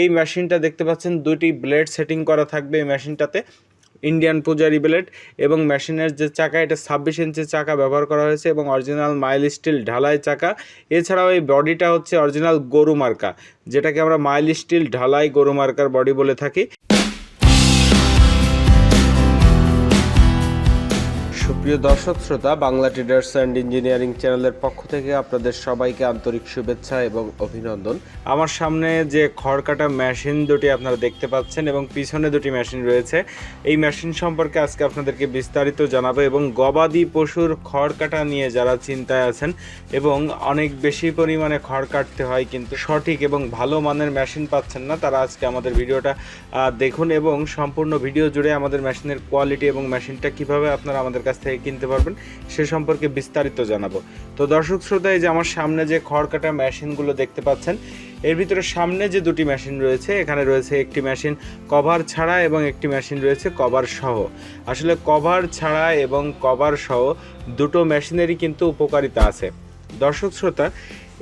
এই মেশিনটা দেখতে পাচ্ছেন দুটি ব্লেড সেটিং করা থাকবে এই মেশিনটাতে ইন্ডিয়ান পূজারি ব্লেড এবং মেশিনের যে চাকা, এটা ছাব্বিশ ইঞ্চি চাকা ব্যবহার করা হয়েছে এবং অরিজিনাল মাইল স্টিল ঢালাই চাকা। এছাড়াও এই বডিটা হচ্ছে অরিজিনাল গরু মার্কা, যেটাকে আমরা মাইল স্টিল ঢালাই গরু মার্কার বডি বলে থাকি। সুপ্রিয় দর্শক, শ্রোতা, বাংলা ট্রেডার্স অ্যান্ড ইঞ্জিনিয়ারিং চ্যানেলের পক্ষ থেকে আপনাদের সবাইকে আন্তরিক শুভেচ্ছা এবং অভিনন্দন। আমার সামনে যে খড় কাটা মেশিন দুটি আপনারা দেখতে পাচ্ছেন এবং পিছনে দুটি মেশিন রয়েছে। এই মেশিন সম্পর্কে আজকে আপনাদেরকে বিস্তারিত জানাব এবং গবাদি পশুর খড় কাটা নিয়ে যারা চিন্তায় আছেন এবং অনেক বেশি পরিমাণে খড় কাটতে হয় কিন্তু সঠিক এবং ভালো মানের মেশিন পাচ্ছেন না, তারা আজকে আমাদের ভিডিওটা দেখুন এবং সম্পূর্ণ ভিডিও জুড়ে আমাদের মেশিনের কোয়ালিটি এবং মেশিনটা কীভাবে আপনারা আমাদের কাছ থেকে কিনতে পারবেন, সে সম্পর্কে বিস্তারিত জানাব। তো দর্শক শ্রোতা, এই যে আমার সামনে যে খড় কাটা মেশিনগুলো দেখতে পাচ্ছেন, এর ভিতরে সামনে যে দুটি মেশিন রয়েছে, এখানে রয়েছে একটি মেশিন কভার ছাড়া এবং একটি মেশিন রয়েছে কভার সহ। আসলে কভার ছাড়া এবং কভার সহ দুটো মেশিনেরই কিন্তু উপকারিতা আছে। দর্শক শ্রোতা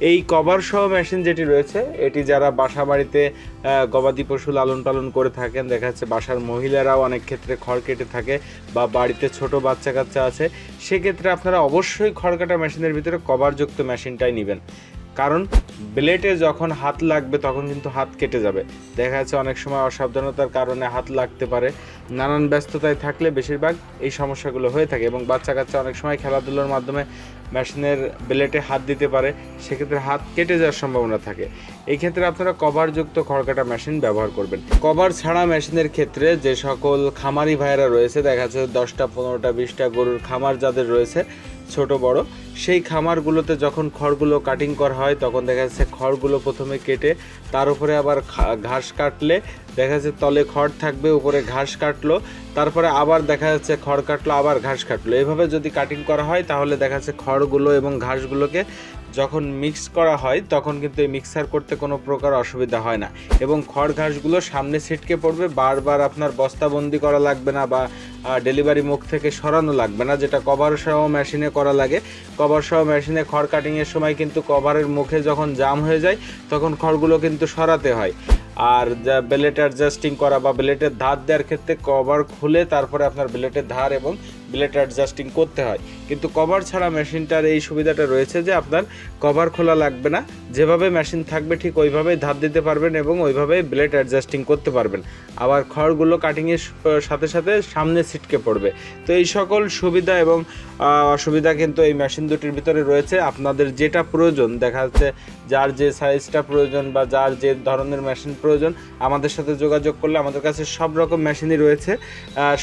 এই কভার সহ মেশিন যেটি রয়েছে, এটি যারা বাসা বাড়িতে গবাদি পশু লালন পালন করে থাকেন, দেখা যাচ্ছে বাসার মহিলারাও অনেক ক্ষেত্রে খড় কেটে থাকে বা বাড়িতে ছোট বাচ্চা কাচ্চা আছে, সেক্ষেত্রে আপনারা অবশ্যই খড় কাটা মেশিনের ভিতরে কভারযুক্ত মেশিনটাই নেবেন। কারণ ব্লেডে যখন হাত লাগবে তখন কিন্তু হাত কেটে যাবে। দেখা যাচ্ছে অনেক সময় অসাবধানতার কারণে হাত লাগতে পারে। নানান ব্যস্ততায় থাকলে বেশিরভাগ এই সমস্যাগুলো হয়ে থাকে এবং বাচ্চা কাচ্চা অনেক সময় খেলাধুলোর মাধ্যমে মেশিনের ব্লেডে হাত দিতে পারে, সেক্ষেত্রে হাত কেটে যাওয়ার সম্ভাবনা থাকে। এই ক্ষেত্রে আপনারা কভারযুক্ত খড়কাটা মেশিন ব্যবহার করবেন। কভার ছাড়া মেশিনের ক্ষেত্রে যে সকল খামারি ভাইয়েরা রয়েছে, দেখা যাচ্ছে দশটা, পনেরোটা, বিশটা গরুর খামার যাদের রয়েছে ছোট বড়, সেই খামারগুলোতে যখন খড়গুলো কাটিং করা হয়, তখন দেখা যাচ্ছে খড়গুলো প্রথমে কেটে তার উপরে আবার ঘাস কাটলে দেখা যাচ্ছে তলে খড় থাকবে, উপরে ঘাস কাটলো, তারপরে আবার দেখা যাচ্ছে খড় কাটলো, আবার ঘাস কাটলো। এভাবে যদি কাটিং করা হয়, তাহলে দেখা যাচ্ছে খড়গুলো এবং ঘাসগুলোকে যখন মিক্স করা হয়, তখন কিন্তু এই মিক্সার করতে কোনো প্রকার অসুবিধা হয় না। এবং খড় ঘাসগুলো সামনে ছিটকে পড়বে, বারবার আপনার বস্তাবন্দি করা লাগবে না বা ডেলিভারি মুখ থেকে সরানো লাগবে না, যেটা কভার সহ মেশিনে করা লাগে। কভার সহ মেশিনে খড় কাটিংয়ের সময় কিন্তু কভারের মুখে যখন জাম হয়ে যায়, তখন খড়গুলো কিন্তু সরাতে হয়। আর যা ব্লেড অ্যাডজাস্টিং করা বা ব্লেডের ধার দেওয়ার ক্ষেত্রে কভার খুলে তারপরে আপনার ব্লেডের ধার এবং ব্লেড অ্যাডজাস্টিং করতে হয়। কিন্তু কভার ছাড়া মেশিনটার এই সুবিধাটা রয়েছে যে আপনার কভার খোলা লাগবে না। যেভাবে মেশিন থাকবে ঠিক ওইভাবেই ধার দিতে পারবেন এবং ওইভাবেই ব্লেড অ্যাডজাস্টিং করতে পারবেন। আবার খড়গুলো কাটিংয়ের সাথে সাথে সামনে ছিটকে পড়বে। তো এই সকল সুবিধা এবং অসুবিধা কিন্তু এই মেশিন দুটির ভিতরে রয়েছে। আপনাদের যেটা প্রয়োজন, দেখা যাচ্ছে যার যে সাইজটা প্রয়োজন বা যার যে ধরনের মেশিন প্রয়োজন, আমাদের সাথে যোগাযোগ করলে আমাদের কাছে সব রকম মেশিনই রয়েছে।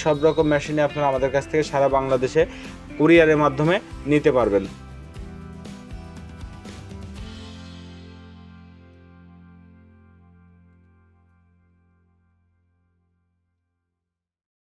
সব রকম মেশিনে আপনারা আমাদের কাছ থেকে সারা বাংলাদেশে কুরিয়ারের মাধ্যমে নিতে পারবেন।